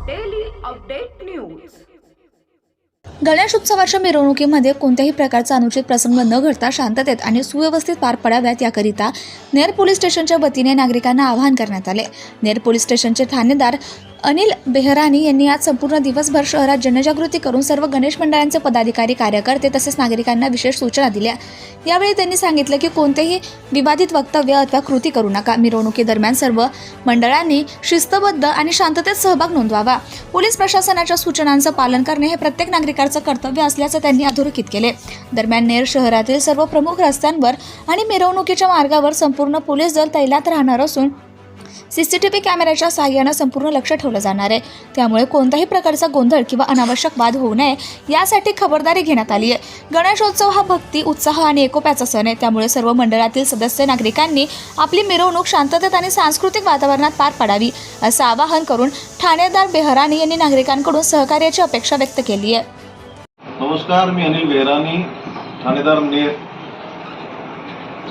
Update news Ganesh उत्सवाच्या मिरवणुकीमध्ये कोणत्याही प्रकारचा अनुचित प्रसंग न घडता शांततेत आणि सुव्यवस्थित पार पडाव्यात याकरिता नेर पोलीस स्टेशनच्या वतीने नागरिकांना आवाहन करण्यात आले. नेर पोलीस स्टेशनचे ठाणेदार अनिल बेहरानी यांनी आज संपूर्ण दिवसभर शहरात जनजागृती करून सर्व गणेश मंडळांचे पदाधिकारी कार्यकर्ते तसेच नागरिकांना विशेष सूचना दिल्या. यावेळी त्यांनी सांगितलं की कोणतेही विवादित वक्तव्य अथवा कृती करू नका. मिरवणुकीदरम्यान सर्व मंडळांनी शिस्तबद्ध आणि शांततेत सहभाग नोंदवावा. पोलीस प्रशासनाच्या सूचनांचं पालन करणे हे प्रत्येक नागरिकाचं कर्तव्य असल्याचं त्यांनी अधोरेखित केले. दरम्यान नेर शहरातील सर्व प्रमुख रस्त्यांवर आणि मिरवणुकीच्या मार्गावर संपूर्ण पोलीस दल तैनात राहणार असून सीसीटीव्ही कॅमेऱ्याच्या सहाय्यानं संपूर्ण लक्ष ठेवलं जाणार आहे. त्यामुळे कोणत्याही प्रकारचा गोंधळ किंवा अनावश्यक वाद होऊ नये यासाठी खबरदारी घेण्यात आली आहे. गणेशोत्सव हा भक्ती उत्साह आणि एकोप्याचा सण आहे. त्यामुळे सर्व मंडळातील सदस्य नागरिकांनी आपली मिरवणूक शांततेत आणि सांस्कृतिक वातावरणात पार पाडावी असं आवाहन करून ठाणेदार बेहरानी यांनी नागरिकांकडून सहकार्याची अपेक्षा व्यक्त केली आहे. नमस्कार मी अनिल बेहरानी ठाणेदार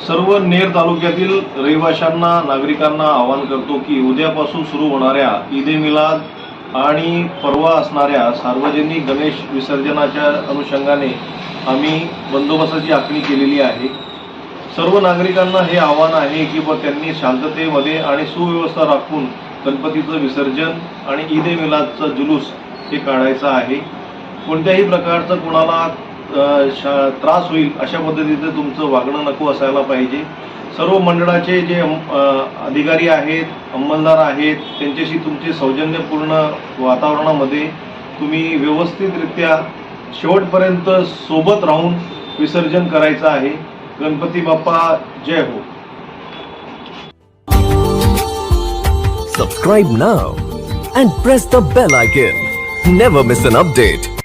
सर्व नेर तालुक्यातील रहिवाशांना नागरिकांना आवाहन करतो की उद्यापासून सुरू होणाऱ्या ईद ए मिलाद आणि परवा असणाऱ्या सार्वजनिक गणेश विसर्जनाच्या अनुषंगाने आम्ही बंदोबस्ताची आखणी केलेली आहे. सर्व नागरिकांना हे आव्हान आहे की बा त्यांनी शांततेमध्ये आणि सुव्यवस्था राखून गणपतीचं विसर्जन आणि ईद ए मिलादचा जुलूस हे काढायचं आहे. कोणत्याही प्रकारचं कुणाला त्रास होईल अशा पद्धतीचं तुमचं वागणं नको असायला पाहिजे. सर्व मंडळाचे जे अधिकारी आहेत अंमलदार आहेत त्यांच्याशी तुमचे सौजन्यपूर्ण वातावरणामध्ये तुम्ही व्यवस्थितरित्या शेवटपर्यंत सोबत राहून विसर्जन करायचं आहे. गणपती बाप्पा जय हो. Subscribe now and press the bell icon never miss an update